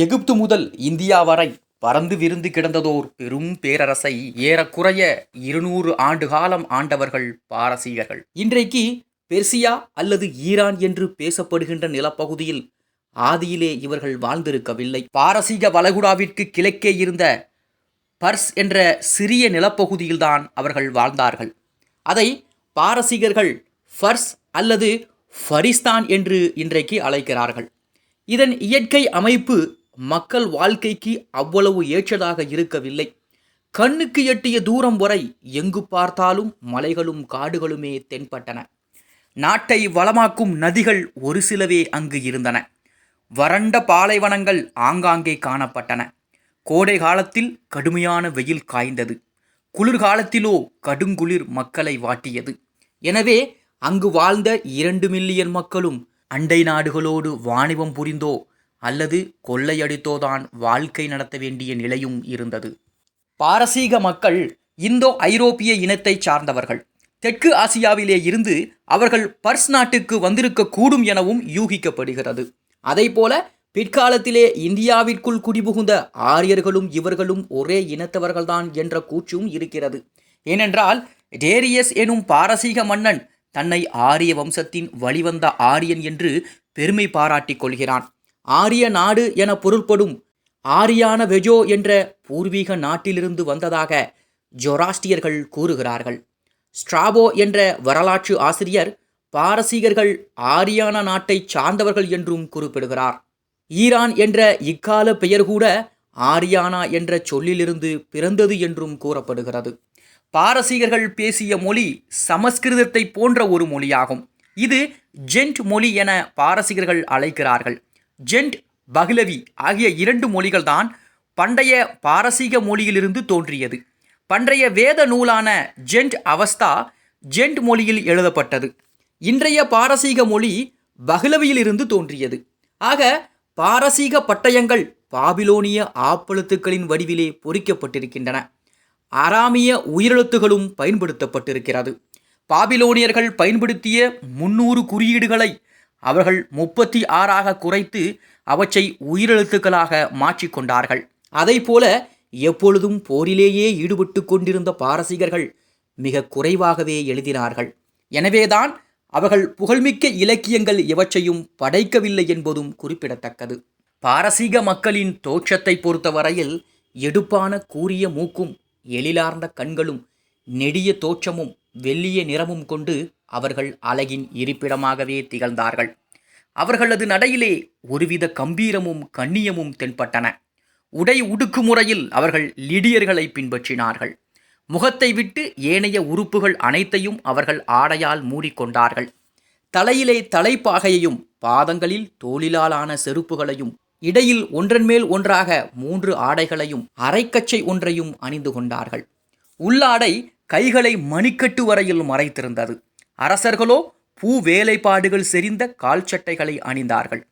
எகிப்து முதல் இந்தியா வரை பறந்து விருந்து கிடந்ததோர் பெரும் பேரரசை ஏறக்குறைய இருநூறு ஆண்டு காலம் ஆண்டவர்கள் பாரசீகர்கள். இன்றைக்கு பெர்சியா அல்லது ஈரான் என்று பேசப்படுகின்ற நிலப்பகுதியில் ஆதியிலே இவர்கள் வாழ்ந்திருக்கவில்லை. பாரசீக வளைகுடாவிற்கு கிழக்கே இருந்த பர்ஸ் என்ற சிறிய நிலப்பகுதியில்தான் அவர்கள் வாழ்ந்தார்கள். அதை பாரசீகர்கள் ஃபர்ஸ் அல்லது ஃபரிஸ்தான் என்று இன்றைக்கு அழைக்கிறார்கள். இதன் இயற்கை அமைப்பு மக்கள் வாழ்க்கைக்கு அவ்வளவு ஏற்றதாக இருக்கவில்லை. கண்ணுக்கு எட்டிய தூரம் வரை எங்கு பார்த்தாலும் மலைகளும் காடுகளுமே தென்பட்டன. நாட்டை வளமாக்கும் நதிகள் ஒரு சிலவே அங்கு இருந்தன. வறண்ட பாலைவனங்கள் ஆங்காங்கே காணப்பட்டன. கோடை காலத்தில் கடுமையான வெயில் காய்ந்தது. குளிர்காலத்திலோ கடுங்குளிர் மக்களை வாட்டியது. எனவே அங்கு வாழ்ந்த இரண்டு மில்லியன் மக்களும் அண்டை நாடுகளோடு வாணிபம் புரிந்தோ அல்லது கொள்ளையடித்தோதான் வாழ்க்கை நடத்த வேண்டிய நிலையும் இருந்தது. பாரசீக மக்கள் இந்தோ ஐரோப்பிய இனத்தைச் சார்ந்தவர்கள். தெற்கு ஆசியாவிலே இருந்து அவர்கள் பர்ஸ் நாட்டுக்கு வந்திருக்கக்கூடும் எனவும் யூகிக்கப்படுகிறது. போல பிற்காலத்திலே இந்தியாவிற்குள் குடிபுகுந்த ஆரியர்களும் இவர்களும் ஒரே இனத்தவர்கள்தான் என்ற கூற்றும் இருக்கிறது. ஏனென்றால் டேரியஸ் எனும் பாரசீக மன்னன் தன்னை ஆரிய வம்சத்தின் வழிவந்த ஆரியன் என்று பெருமை பாராட்டிக் கொள்கிறான். ஆரிய நாடு என பொருள்படும் ஆரியான வெஜோ என்ற பூர்வீக நாட்டிலிருந்து வந்ததாக ஜொராஸ்டியர்கள் கூறுகிறார்கள். ஸ்ட்ராபோ என்ற வரலாற்று ஆசிரியர் பாரசீகர்கள் ஆரியான நாட்டை சார்ந்தவர்கள் என்றும் குறிப்பிடுகிறார். ஈரான் என்ற இக்கால பெயர் கூட ஆரியானா என்ற சொல்லிலிருந்து பிறந்தது என்றும் கூறப்படுகிறது. பாரசீகர்கள் பேசிய மொழி சமஸ்கிருதத்தை போன்ற ஒரு மொழியாகும். இது ஜென்ட் மொழி என பாரசீகர்கள் அழைக்கிறார்கள். ஜென்ட் பஹ்லவி ஆகிய இரண்டு மொழிகள்தான் பண்டைய பாரசீக மொழியிலிருந்து தோன்றியது. பண்டைய வேத நூலான ஜென்ட் அவஸ்தா ஜென்ட் மொழியில் எழுதப்பட்டது. இன்றைய பாரசீக மொழி பஹ்லவியிலிருந்து தோன்றியது. ஆக பாரசீக பட்டயங்கள் பாபிலோனிய ஆப்பெழுத்துக்களின் வடிவிலே பொறிக்கப்பட்டிருக்கின்றன. ஆராமிய உயிரெழுத்துகளும் பயன்படுத்தப்பட்டிருக்கிறது. பாபிலோனியர்கள் பயன்படுத்திய முன்னூறு குறியீடுகளை அவர்கள் முப்பத்தி ஆறாக குறைத்து அவற்றை உயிரெழுத்துக்களாக மாற்றிக்கொண்டார்கள் அதைப்போல எப்பொழுதும் போரிலேயே ஈடுபட்டு கொண்டிருந்த பாரசீகர்கள் மிக குறைவாகவே எழுதினார்கள். எனவேதான் அவர்கள் புகழ்மிக்க இலக்கியங்கள் எவற்றையும் படைக்கவில்லை என்பதும் குறிப்பிடத்தக்கது. பாரசீக மக்களின் தோற்றத்தை பொறுத்தவரையில் எடுப்பான கூரிய மூக்கும் எழிலார்ந்த கண்களும் நெடிய தோற்றமும் வெள்ளிய நிறமும் கொண்டு அவர்கள் அழகின் இருப்பிடமாகவே திகழ்ந்தார்கள். அவர்களது நடையிலே ஒருவித கம்பீரமும் கண்ணியமும் தென்பட்டன. உடை உடுக்குமுறையில் அவர்கள் லிடியர்களை பின்பற்றினார்கள். முகத்தை விட்டு ஏனைய உறுப்புகள் அனைத்தையும் அவர்கள் ஆடையால் மூடிக்கொண்டார்கள். தலையிலே தலைப்பாகையையும் பாதங்களில் தோளிலாலான செருப்புகளையும் இடையில் ஒன்றன் மேல் ஒன்றாக மூன்று ஆடைகளையும் அரைக்கச்சை ஒன்றையும் அணிந்து கொண்டார்கள். உள்ளாடை கைகளை மணிக்கட்டு வரையில் மறைத்திருந்தது. அரசர்களோ பூ வேலைப்பாடுகள் செறிந்த கால் சட்டைகளை அணிந்தார்கள்.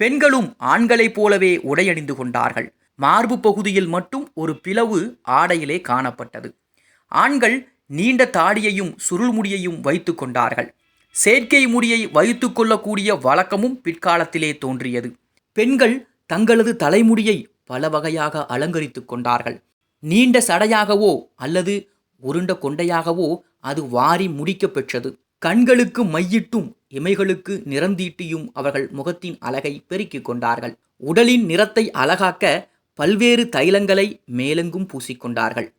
பெண்களும் ஆண்களைப் போலவே உடையணிந்து கொண்டார்கள். மார்பு பகுதியில் மட்டும் ஒரு பிளவு ஆடையிலே காணப்பட்டது. ஆண்கள் நீண்ட தாடியையும் சுருள்முடியையும் வைத்து கொண்டார்கள். செயற்கை முடியை வைத்து கொள்ளக்கூடிய வழக்கமும் பிற்காலத்திலே தோன்றியது. பெண்கள் தங்களது தலைமுடியை பல வகையாக அலங்கரித்து கொண்டார்கள். நீண்ட சடையாகவோ அல்லது உருண்ட கொண்டையாகவோ அது வாரி முடிக்க பெற்றது கண்களுக்கு மையிட்டும் இமைகளுக்கு நிறந்தீட்டியும் அவர்கள் முகத்தின் அழகை பெருக்கிக் கொண்டார்கள். உடலின் நிறத்தை அழகாக்க பல்வேறு தைலங்களை மேலெங்கும் பூசிக்கொண்டார்கள்.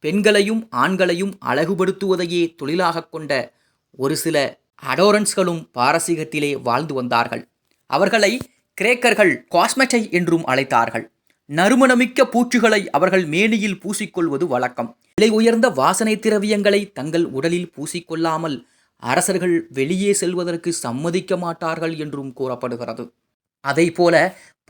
பெண்களையும் ஆண்களையும் அழகுபடுத்துவதையே தொழிலாகக் கொண்ட ஒரு சில அடோரன்ஸ்களும் பாரசீகத்திலே வாழ்ந்து வந்தார்கள். அவர்களை கிரேக்கர்கள் காஸ்மெட்டை என்றும் அழைத்தார்கள். நறுமணமிக்க பூச்சுகளை அவர்கள் மேனியில் பூசிக்கொள்வது வழக்கம். விலை உயர்ந்த வாசனை திரவியங்களை தங்கள் உடலில் பூசிக்கொள்ளாமல் அரசர்கள் வெளியே செல்வதற்கு சம்மதிக்க மாட்டார்கள் என்றும் கூறப்படுகிறது. அதைப்போல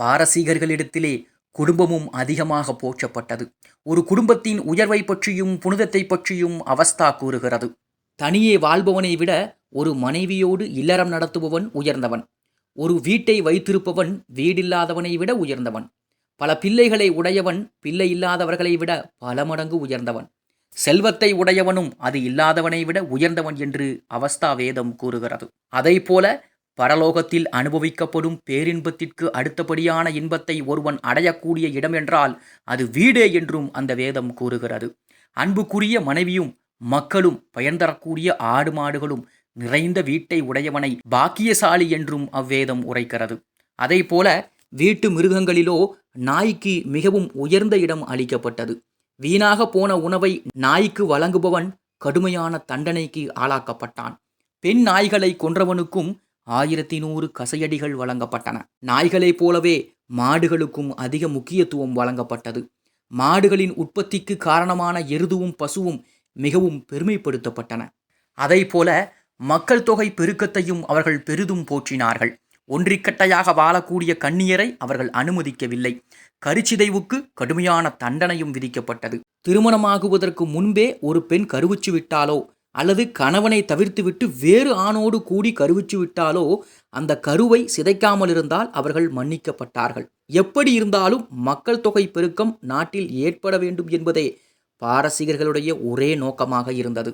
பாரசீகர்களிடத்திலே குடும்பமும் அதிகமாக போற்றப்பட்டது. ஒரு குடும்பத்தின் உயர்வை பற்றியும் புனிதத்தை பற்றியும் அவஸ்தா கூறுகிறது. தனியே வாழ்பவனை விட ஒரு மனைவியோடு இல்லறம் நடத்துபவன் உயர்ந்தவன். ஒரு வீட்டை வைத்திருப்பவன் வீடில்லாதவனை விட உயர்ந்தவன். பல பிள்ளைகளை உடையவன் பிள்ளை இல்லாதவர்களை விட பல மடங்கு உயர்ந்தவன். செல்வத்தை உடையவனும் அது இல்லாதவனை விட உயர்ந்தவன் என்று அவஸ்தா வேதம் கூறுகிறது. அதைப்போல பரலோகத்தில் அனுபவிக்கப்படும் பேரின்பத்திற்கு அடுத்தபடியான இன்பத்தை ஒருவன் அடையக்கூடிய இடம் என்றால் அது வீடே என்றும் அந்த வேதம் கூறுகிறது. அன்புக்குரிய மனைவியும் மக்களும் பயன் தரக்கூடிய ஆடு மாடுகளும் நிறைந்த வீட்டை உடையவனை பாக்கியசாலி என்றும் அவ்வேதம் உரைக்கிறது. அதைப்போல வீட்டு மிருகங்களிலோ நாய்க்கு மிகவும் உயர்ந்த இடம் அளிக்கப்பட்டது. வீணாக போன உணவை நாய்க்கு வழங்குபவன் கடுமையான தண்டனைக்கு ஆளாக்கப்பட்டான். பெண் நாய்களை கொன்றவனுக்கும் ஆயிரத்தி நூறு கசையடிகள் வழங்கப்பட்டன. நாய்களைப் போலவே மாடுகளுக்கும் அதிக முக்கியத்துவம் வழங்கப்பட்டது. மாடுகளின் உற்பத்திக்கு காரணமான எருதுவும் பசுவும் மிகவும் பெருமைப்படுத்தப்பட்டன. அதைப்போல மக்கள் தொகை பெருக்கத்தையும் அவர்கள் பெரிதும் போற்றினார்கள். ஒன்றிக்கட்டையாக வாழக்கூடிய கண்ணியரை அவர்கள் அனுமதிக்கவில்லை. கருச்சிதைவுக்கு கடுமையான தண்டனையும் விதிக்கப்பட்டது. திருமணமாகுவதற்கு முன்பே ஒரு பெண் கருவுச்சு விட்டாலோ அல்லது கணவனை தவிர்த்துவிட்டு வேறு ஆணோடு கூடி கருவுச்சு விட்டாலோ அந்த கருவை சிதைக்காமல் இருந்தால் அவர்கள் மன்னிக்கப்பட்டார்கள். எப்படி இருந்தாலும் மக்கள் தொகை பெருக்கம் நாட்டில் ஏற்பட வேண்டும் என்பதே பாரசீகர்களுடைய ஒரே நோக்கமாக இருந்தது.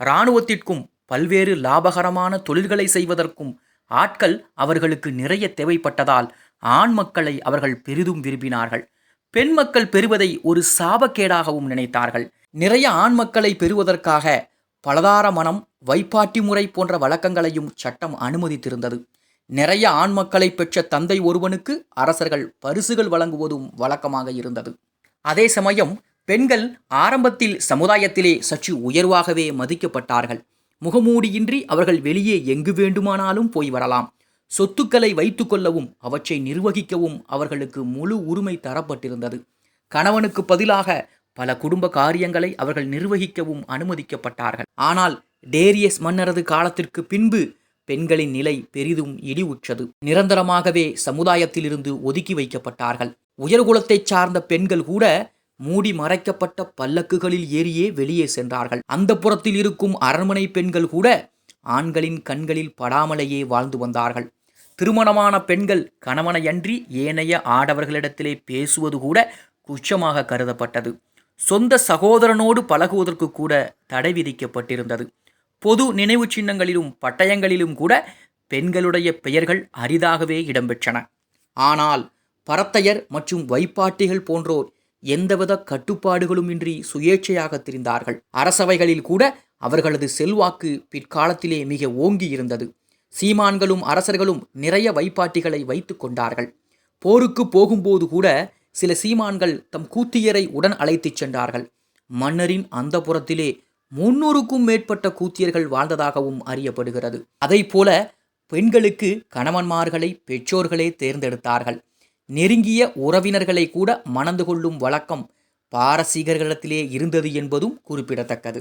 இராணுவத்திற்கும் பல்வேறு லாபகரமான தொழில்களை செய்வதற்கும் ஆட்கள் அவர்களுக்கு நிறைய தேவைப்பட்டதால் ஆண் மக்களை அவர்கள் பெரிதும் விரும்பினார்கள். பெண் மக்கள் பெறுவதை ஒரு சாபக்கேடாகவும் நினைத்தார்கள். நிறைய ஆண் மக்களை பெறுவதற்காக பலதார மனம் வைப்பாட்டி முறை போன்ற வழக்கங்களையும் சட்டம் அனுமதித்திருந்தது. நிறைய ஆண் மக்களை பெற்ற தந்தை ஒருவனுக்கு அரசர்கள் பரிசுகள் வழங்குவதும் வழக்கமாக இருந்தது. அதே சமயம் பெண்கள் ஆரம்பத்தில் சமுதாயத்திலே சற்று உயர்வாகவே மதிக்கப்பட்டார்கள். முகமூடியின்றி அவர்கள் வெளியே எங்கு வேண்டுமானாலும் போய் வரலாம். சொத்துக்களை வைத்துக்கொள்ளவும் அவற்றை நிர்வகிக்கவும் அவர்களுக்கு முழு உரிமை தரப்பட்டிருந்தது. கணவனுக்கு பதிலாக பல குடும்ப காரியங்களை அவர்கள் நிர்வகிக்கவும் அனுமதிக்கப்பட்டார்கள். ஆனால் டேரியஸ் மன்னரது காலத்திற்கு பின்பு பெண்களின் நிலை பெரிதும் இடிவுற்றது. நிரந்தரமாகவே சமுதாயத்திலிருந்து ஒதுக்கி வைக்கப்பட்டார்கள். உயர்குலத்தைச் சார்ந்த பெண்கள் கூட மூடி மறைக்கப்பட்ட பல்லக்குகளில் ஏறியே வெளியே சென்றார்கள். அந்த புறத்தில் இருக்கும் அரண்மனை பெண்கள் கூட ஆண்களின் கண்களில் படாமலேயே வாழ்ந்து வந்தார்கள். திருமணமான பெண்கள் கணவனையன்றி ஏனைய ஆடவர்களிடத்திலே பேசுவது கூட குச்சமாக கருதப்பட்டது. சொந்த சகோதரனோடு பழகுவதற்கு கூட தடை விதிக்கப்பட்டிருந்தது. பொது நினைவு சின்னங்களிலும் பட்டயங்களிலும் கூட பெண்களுடைய பெயர்கள் அரிதாகவே இடம்பெற்றன. ஆனால் பரத்தையர் மற்றும் வைப்பாட்டிகள் போன்றோர் எந்தவித கட்டுப்பாடுகளும் இன்றி சுயேட்சையாக திரிந்தார்கள். அரசவைகளில் கூட அவர்களது செல்வாக்கு பிற்காலத்திலே மிக ஓங்கி இருந்தது சீமான்களும் அரசர்களும் நிறைய வைப்பாட்டிகளை வைத்து கொண்டார்கள். போருக்கு போகும்போது கூட சில சீமான்கள் தம் கூத்தியரை உடன் அழைத்துச் சென்றார்கள். மன்னரின் அந்த புறத்திலே முன்னூறுக்கும் மேற்பட்ட கூத்தியர்கள் வாழ்ந்ததாகவும் அறியப்படுகிறது. போல பெண்களுக்கு கணவன்மார்களை பெற்றோர்களே தேர்ந்தெடுத்தார்கள். நெருங்கிய உறவினர்களை கூட மணந்து கொள்ளும் வழக்கம் பாரசீகர்களிடத்திலே இருந்தது என்பதும் குறிப்பிடத்தக்கது.